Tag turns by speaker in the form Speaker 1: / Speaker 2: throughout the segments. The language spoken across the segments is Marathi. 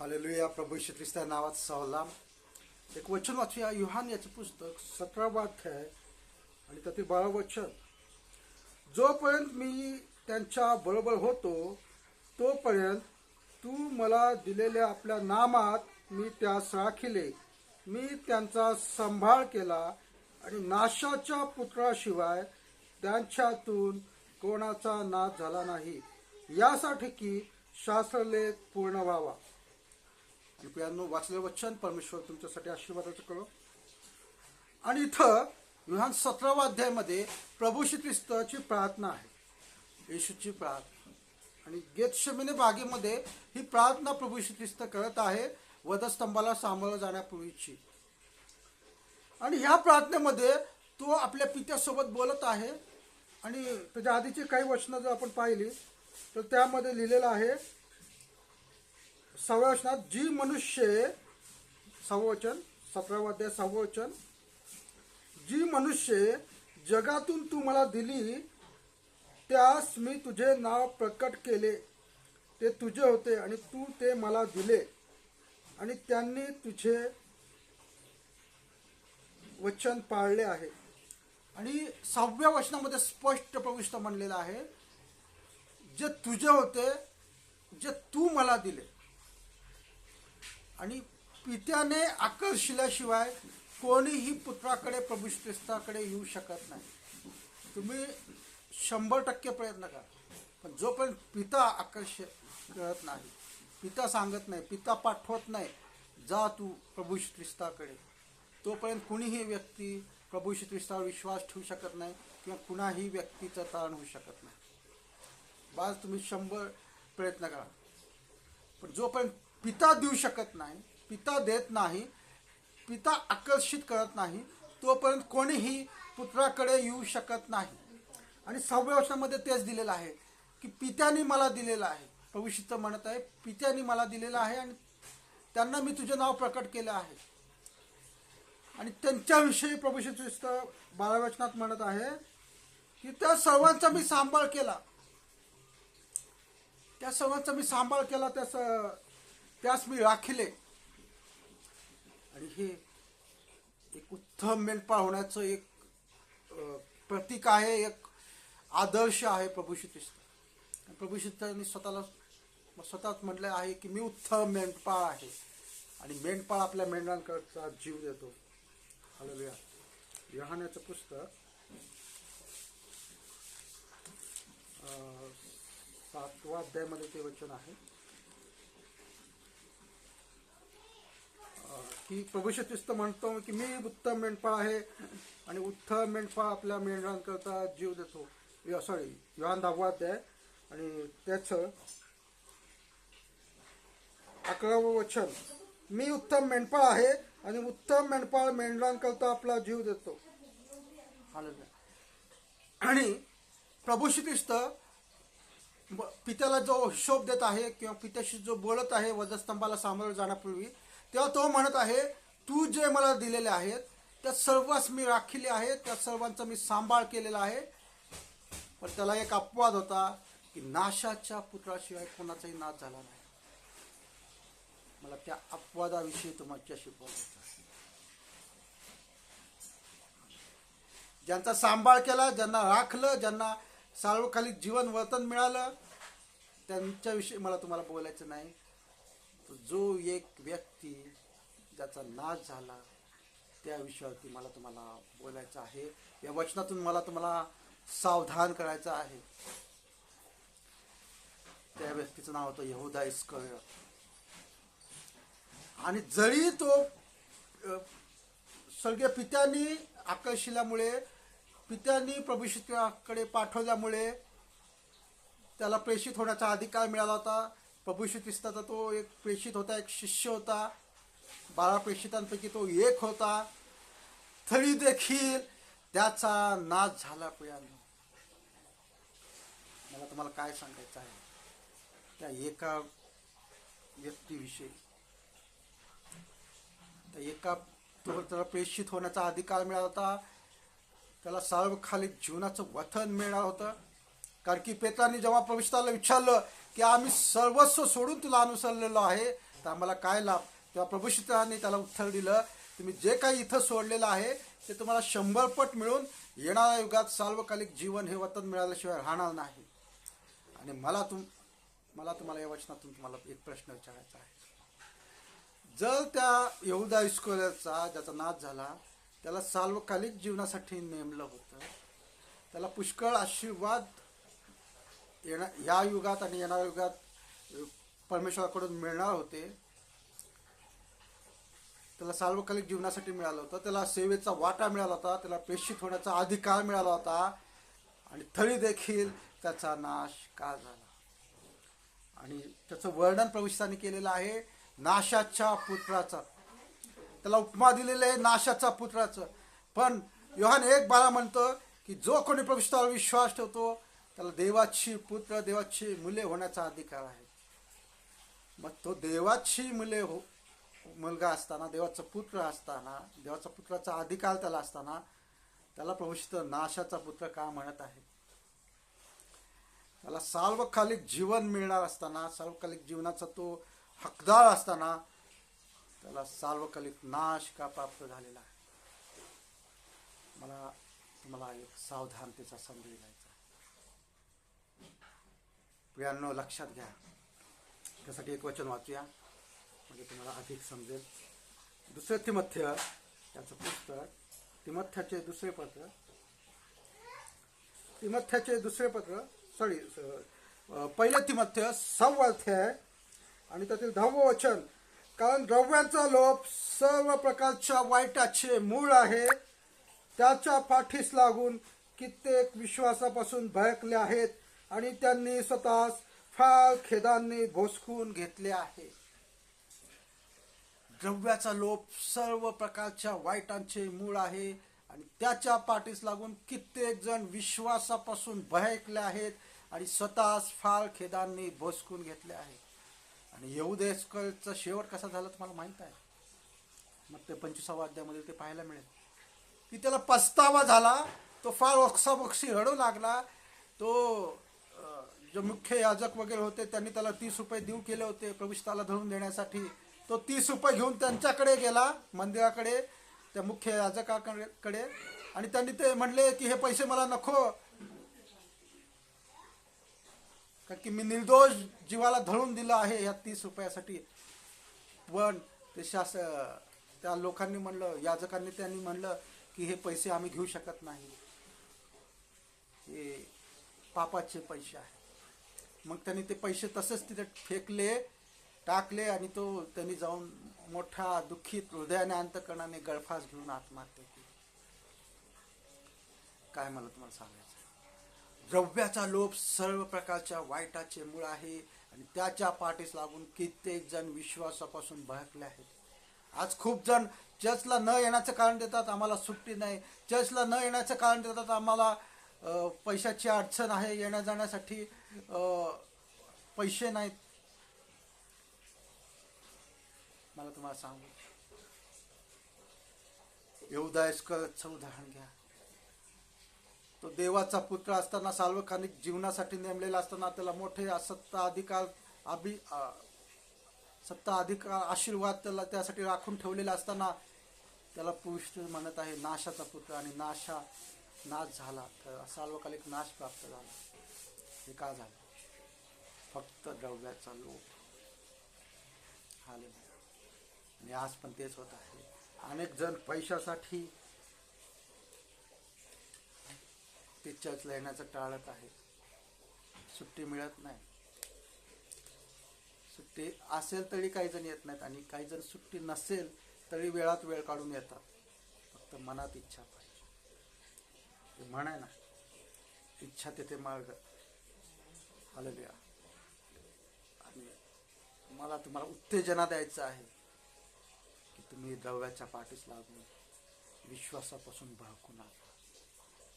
Speaker 1: हालेलुया प्रभू श्री ख्रिस्ता नावात सवलाम एक वचन वाचूया युहान याचं पुस्तक सतरावा अध्याय आणि त्यातील बारा वचन. जोपर्यंत मी त्यांच्या बरोबर होतो तोपर्यंत तू मला दिलेल्या आपल्या नामात मी त्यास राखिले. मी त्यांचा सांभाळ केला आणि नाशाच्या पुत्राशिवाय त्यांच्यातून कोणाचा नाश झाला नाही. यासाठी की शास्त्रलेख पूर्ण व्हावा. कृपयानो वाचले वचन परमेश्वर तुमच्यासाठी आशीर्वादाचं करो आणि इथं विहान सतरावा अध्यायामध्ये प्रभू श्री ख्रिस्ताची प्रार्थना आहे. येशूची प्रार्थना. आणि गेतशमीने बागेमध्ये ही प्रार्थना प्रभू श्री ख्रिस्त करत आहे वधस्तंभाला सामोरं जाण्यापूर्वीची. आणि ह्या प्रार्थनेमध्ये तो आपल्या पित्यासोबत बोलत आहे. आणि त्याच्या आधीची काही वचनं जर आपण पाहिली तर त्यामध्ये लिहिलेलं आहे सहाव्या वचनात जी मनुष्य संवचन वचन संवचन। जी मनुष्य जगातून तू मला दिली त्यास मी तुझे नाव प्रकट केले. ते तुझे होते आणि तू ते मला दिले. आणि त्यांनी तुझे वचन पाळले आहे. आणि सहाव्या वचनामध्ये स्पष्ट प्रविष्ट म्हणलेलं आहे जे तुझे होते जे तू मला दिले. आणि पित्याने आकर्षिल्याशिवाय कोणीही पुत्राकडे प्रभुश्रेष्ठाकडे येऊ शकत नाही. तुम्ही शंभर टक्के प्रयत्न करा. पण जोपर्यंत पिता आकर्ष करत नाही पिता सांगत नाही पिता पाठवत नाही जा तू प्रभू ख्रिस्ताकडे तोपर्यंत कुणीही व्यक्ती प्रभू श्रीस्तावर विश्वास ठेवू शकत नाही किंवा कुणाही व्यक्तीचं तारण होऊ शकत नाही. बाज तुम्ही शंभर प्रयत्न करा. पण जोपर्यंत पिता देऊ शकत नाही पिता देत नाही पिता आकर्षित करत नाही तोपर्यंत कोणीही पुत्राकडे येऊ शकत नाही. आणि सहाव्या वर्षामध्ये तेच दिलेलं आहे की पित्याने मला दिलेलं आहे. प्रभूशित म्हणत आहे पित्याने मला दिलेलं आहे आणि त्यांना मी तुझे नाव प्रकट केलं आहे. आणि त्यांच्याविषयी प्रभू श्रीस्त बारा वचनात म्हणत आहे की त्या सर्वांचा मी सांभाळ केला. त्या सर्वांचा मी सांभाळ केला त्या त्यास मी राखिले. आणि हे एक उत्तम मेंढपाळ होण्याचं एक प्रतीक आहे एक आदर्श आहे प्रभू श्रीकृष्ण. प्रभू श्रीकृष्णांनी स्वतःला स्वतःच म्हटलं आहे की मी उत्तम मेंढपाळ आहे. आणि मेंढपाळ आपल्या मेंढरांकडचा जीव देतो. हालेलुया. योहाण्याचं पुस्तक सातवा अध्यायामध्ये ते वचन आहे. की प्रभू ख्रिस्त म्हणतो की मी उत्तम मेंढपाळ आहे आणि उत्तम मेंढपाळ आपल्या मेंढरांकरता जीव देतो. सॉरी योहान दहावा आहे आणि त्याचं अकरावं वचन. मी उत्तम मेंढपाळ आहे आणि उत्तम मेंढपाळ मेंढरांकरता आपला जीव देतो. आणि प्रभू पित्याला जो हिशोब देत आहे किंवा पित्याशी जो बोलत आहे वधस्तंभाला सामोरं जाण्यापूर्वी तेव्हा तो म्हणत आहे तू जे मला दिलेले आहेत त्या सर्वांस मी राखिले आहे त्या सर्वांचा मी सांभाळ केलेला आहे. पण त्याला एक अपवाद होता की नाशाच्या पुत्राशिवाय कोणाचाही नाश झाला नाही. मला त्या अपवादाविषयी तुमच्याशी बोलायचं ज्यांचा सांभाळ केला ज्यांना राखलं ज्यांना सार्वकालिक जीवन वर्तन मिळालं त्यांच्याविषयी मला तुम्हाला बोलायचं नाही. जो एक व्यक्ती ज्याचा नाश झाला त्या विषयावरती मला तुम्हाला बोलायचं आहे. या वचनातून मला तुम्हाला सावधान करायचं आहे. त्या व्यक्तीचं नाव होतं यहुदा इस्कर आणि जरी तो सगळ्या स्वर्गीय आकर्षिल्यामुळे पित्यांनी प्रभू पाठवल्यामुळे त्याला प्रेषित होण्याचा अधिकार मिळाला होता प्रभूशी ख्रिस्ताचा तो एक प्रेषित होता एक शिष्य होता. बारा प्रेषितांपैकी तो एक होता. तरी देखील त्याचा नाश झाला प्रियांनो मला तुम्हाला काय सांगायचं आहे? त्या एका व्यक्तीविषयी. त्या एका तो त्याला प्रेषित होण्याचा अधिकार मिळाला होता. त्याला सार्वकालिक जीवनाचं वथन मिळणार होतं. कारण की पेत्रांनी जेव्हा प्रविष्टाला विचारलं की आम्ही सर्वस्व सोडून तुला अनुसरलेलो आहे. तर आम्हाला काय लाभ? तेव्हा प्रभू त्याला उत्तर दिलं तुम्ही जे काही इथं सोडलेलं आहे ते तुम्हाला शंभर पट मिळून येणाऱ्या युगात सार्वकालिक जीवन हे वतन मिळाल्याशिवाय राहणार नाही. आणि मला तुम मला तुम्हाला या वचनातून तुम्हाला एक प्रश्न विचारायचा आहे. जर त्या यहुदा इस्कोलरचा ज्याचा नाश झाला त्याला सार्वकालिक जीवनासाठी नेमलं होतं त्याला पुष्कळ आशीर्वाद येणा या युगात आणि येणाऱ्या युगात परमेश्वराकडून मिळणार होते. त्याला सार्वकालिक जीवनासाठी मिळालं होतं. त्याला सेवेचा वाटा मिळाला होता. त्याला प्रेषित होण्याचा अधिकार मिळाला होता. आणि तरी देखील त्याचा नाश का झाला? आणि त्याचं वर्णन प्रविष्टाने केलेलं आहे नाशाच्या पुत्राचा. त्याला उपमा दिलेलं आहे नाशाचा पुत्राचं. पण योहान एक बारा म्हणतं की जो कोणी प्रविष्टावर विश्वास ठेवतो त्याला देवाची पुत्र देवाची मुले होण्याचा अधिकार आहे. मग तो देवाची मुले हो मुलगा असताना देवाचा पुत्र असताना देवाचा पुत्राचा अधिकार त्याला असताना त्याला प्रभूषित नाशाचा पुत्र का म्हणत आहे? त्याला सार्वकालिक जीवन मिळणार असताना सार्वकालिक जीवनाचा तो हकदार असताना त्याला सार्वकालिक नाश का प्राप्त झालेला आहे? मला तुम्हाला एक सावधानतेचा संदेश द्यायचा प्रियांनो लक्षात घ्या. त्यासाठी एक वचन वाचूया. म्हणजे तुम्हाला अधिक समजेल. दुसरे तिमथ्य त्याचं पुस्तक. तिमथ्याचे दुसरे पत्र. तिमथ्याचे दुसरे पत्र सॉरी पहिलं तिमथ्य सहावं आहे आणि त्यातील दहावं वचन कारण द्रव्यांचा लोभ सर्व प्रकारच्या वाईटाचे मूळ आहे. त्याच्या पाठीस लागून कित्येक विश्वासापासून भयकले आहेत. आणि त्यांनी स्वतःस फार खेदांनी भोसकून घेतले आहे. द्रव्याचा लोप सर्व प्रकारच्या वाईटांचे मूळ आहे आणि त्याच्या पाठीस लागून कित्येक जण विश्वासापासून भयकले आहेत आणि स्वतःच फार खेदांनी भोसकून घेतले आहे. आणि येऊदेस्करचा शेवट कसा झाला तुम्हाला माहीत आहे? मग ते पंचवीसाव्या अध्यायामध्ये ते पाहायला मिळेल. की त्याला पस्तावा झाला तो फार ओक्साबोक्सी रडू लागला तो जे मुख्य याजक वगैरे होते त्यांनी त्याला तीस रुपये देऊ केले होते प्रविष्ठाला धरून देण्यासाठी. तो तीस रुपये घेऊन त्यांच्याकडे गेला मंदिराकडे त्या मुख्य याजकाकडे. आणि त्यांनी ते म्हणले की हे पैसे मला नको. कारण की मी निर्दोष जीवाला धरून दिलं आहे ह्या तीस रुपयासाठी. पण ते शास त्या लोकांनी म्हणलं याजकांनी त्यांनी म्हणलं की हे पैसे आम्ही घेऊ शकत नाही. हे पापाचे पैसे आहेत. मग त्यांनी ते पैसे तसेच तिथे फेकले टाकले आणि तो त्यांनी जाऊन मोठा दुःखित हृदयाने अंतकरणाने गळफास घेऊन आत्महत्या केली. काय मला तुम्हाला सांगायचं द्रव्याचा लोभ सर्व प्रकारच्या वाईटाचे मूळ आहे आणि त्याच्या पाठीस लागून कित्येक जण विश्वासापासून भडकले आहेत. आज खूप जण चर्चला न येण्याचं कारण देतात आम्हाला सुट्टी नाही. चर्चला न येण्याचं कारण देतात आम्हाला पैशाची अडचण आहे येण्या जाण्यासाठी पैसे नाहीत. मला तुम्हाला सांगू. येऊदायस्करचं उदाहरण घ्या. तो देवाचा पुत्र असताना सार्वकानिक जीवनासाठी नेमलेला असताना त्याला मोठे सत्ता अधिकार अभि सत्ता अधिकार आशीर्वाद त्याला त्यासाठी राखून ठेवलेला असताना त्याला पुरुष म्हणत आहे नाशाचा पुत्र आणि नाशा नाश झाला तर सार्वकालिक नाश प्राप्त झाला. हे का झालं? फक्त द्रव्याचा लोभ. आले आणि आज पण तेच होत आहे. अनेक जण पैशासाठी ते चर्चला येण्याचं टाळत आहे सुट्टी मिळत नाही. सुट्टी असेल तरी काही जण येत नाहीत आणि काही जण सुट्टी नसेल तरी वेळात वेळ काढून येतात. फक्त मनात इच्छा पाहिजे. ते ना इच्छा तेथे मार्ग. हालेलुया. आणि मला तुम्हाला उत्तेजना द्यायचं आहे की तुम्ही द्रव्याच्या पाठीस लागून विश्वासापासून भडकू नका.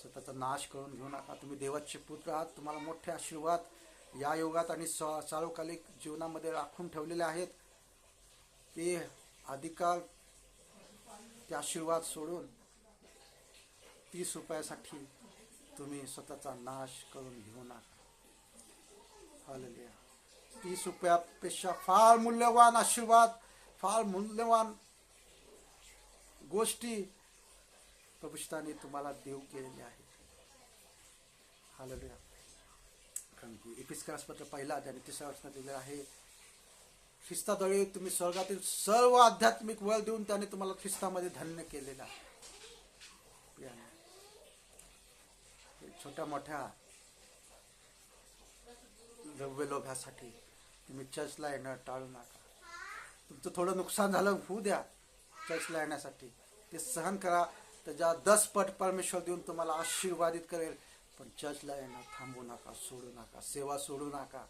Speaker 1: स्वतःचा नाश करून घेऊ नका. तुम्ही देवाचे पुत्र आहात तुम्हाला मोठे आशीर्वाद या युगात आणि स सार्वकालिक जीवनामध्ये राखून ठेवलेले आहेत. ते अधिकार ते आशीर्वाद सोडून तीस रुपयासाठी तुम्ही स्वतःचा नाश करून घेऊ नका. हालेलुया तीस रुपयापेक्षा फार मूल्यवान आशीर्वाद फार मूल्यवान गोष्टी प्रभुष्ठाने तुम्हाला देव केलेल्या आहेत. हालेलुया कारण की एपिस्कास पहिला ज्याने तिसऱ्या वर्षात दिलेला आहे ख्रिस्ताद्वारे तुम्ही स्वर्गातील सर्व आध्यात्मिक वळ देऊन त्याने तुम्हाला ख्रिस्तामध्ये धन्य केलेलं आहे प्रियाने. हे छोट्या मोठ्या द्रव्य लोभ्यासाठी तुम्ही चर्चला येणं टाळू नका. तुमचं थोडं नुकसान झालं होऊ द्या. चर्चला येण्यासाठी. ते सहन करा. त्याच्या दस पट परमेश्वर देऊन तुम्हाला आशीर्वादित करेल. पण चर्चला येणं थांबू नका सोडू नका. सेवा सोडू नका.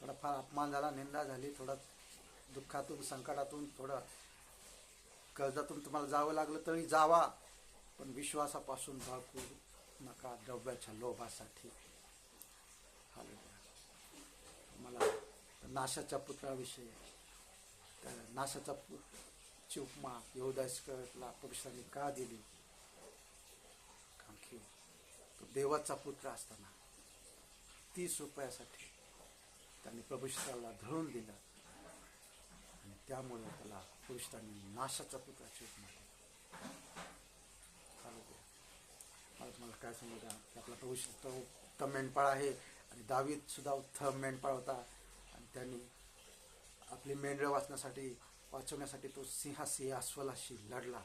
Speaker 1: थोडाफार अपमान झाला निंदा झाली थोडं दुःखातून संकटातून थोडं कर्जातून तुम्हाला जावं लागलं तरी जावा. पण विश्वासापासून बाळकू नका द्रव्याच्या लोभासाठी. हालेलुया. मला नाशाच्या पुत्राविषयी त्या नाशाचा पु ची उपमा यहोदासकरला पुरुषांनी का दिली? कारण की तो देवाचा पुत्र असताना तीस रुपयासाठी त्यांनी प्रभुष्ठाला धरून दिलं. आणि त्यामुळे त्याला पुरुषांनी नाशाचा पुत्राची उपमा दिली. मला तुम्हाला काय सांगू की आपला प्रभू उत्तम मेंढपाळ आहे आणि दावीद सुद्धा उत्तम मेंढपाळ होता. आणि त्यांनी आपली मेंढरं वाचण्यासाठी वाचवण्यासाठी तो सिंहासी अस्वलाशी लढला.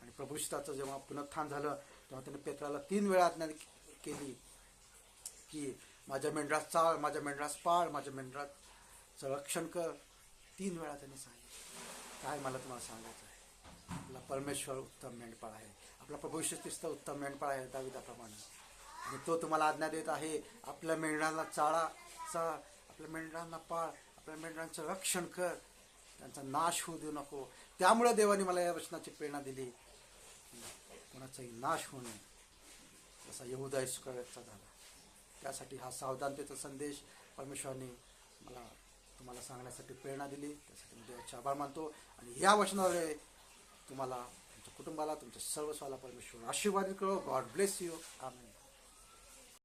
Speaker 1: आणि प्रभुष्ठाचं जेव्हा पुनरुत्थान झालं तेव्हा त्याने पेत्राला तीन वेळा आज्ञा केली की माझ्या मेंढरास चाळ माझ्या मेंढरास पाळ माझ्या मेंढराचं रक्षण कर. तीन वेळा त्यांनी सांगितलं. काय मला तुम्हाला सांगायचं? परमेश्वर उत्तम मेंढपाळ आहे. आपला प्रभू ख्रिस्त उत्तम मेंढपाळ आहे दाविदाप्रमाणे. आणि तो तुम्हाला आज्ञा देत आहे आपल्या मेंढरांना चाळा चाळ आपल्या मेंढरांना पाळ आपल्या मेंढरांचं रक्षण कर. त्यांचा नाश होऊ देऊ नको. त्यामुळे देवाने मला या वचनाची प्रेरणा दिली. कोणाचाही नाश होऊ नये. जसा यहुदा इस्करचा झाला. त्यासाठी हा सावधानतेचा संदेश परमेश्वराने मला तुम्हाला सांगण्यासाठी प्रेरणा दिली. त्यासाठी मी देवाचे आभार मानतो. आणि या वचनामुळे तुम्हाला तुमच्या कुटुंबाला तुमच्या सर्वस्वाला परमेश्वर आशीर्वाद करो. गॉड ब्लेस यू आम्ही